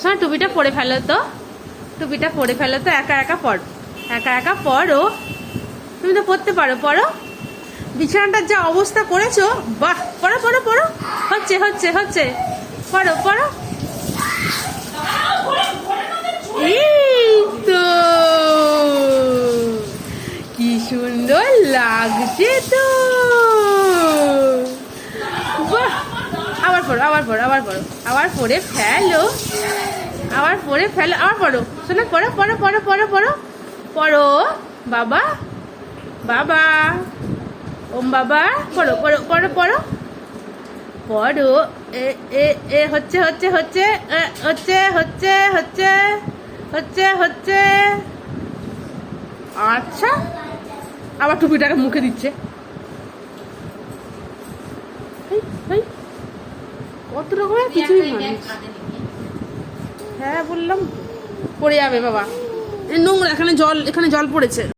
শোনো, টুপিটা পরে ফেলো তো। টুপিটা পরে ফেলো তো, একা একা পড় একা একা পড়ো তুমি তো পড়তে পারো পড়ো বিছানাটার যা অবস্থা করেছ, বাহ পড়ো পড়ো পড়ো হচ্ছে হচ্ছে হচ্ছে। পড়ো পড়ো তো কি সুন্দর লাগছে তো বাহ আবার পড়ো আবার পড়ো আবার পড়ো আবার পড়ে ফেলো। আবার পড়ে ফেলো আবার পড়ো। শোনো পড়ো পড়ো পড়ো পড়ো পড়ো। পড়ো বাবা বাবা ওম বাবা পড়ো পড়ো পড়ো পড়ো। পড়ো এ এ এ হচ্ছে হচ্ছে হচ্ছে হচ্ছে হচ্ছে হচ্ছে হচ্ছে হচ্ছে। আচ্ছা। আবার টুপিটাকে মুখে দিচ্ছে। হেই, হেই। কত রকম কিছুই হ্যাঁ বললাম। পড়ে যাবে বাবা। নোংরা এখানে জল এখানে জল পড়েছে।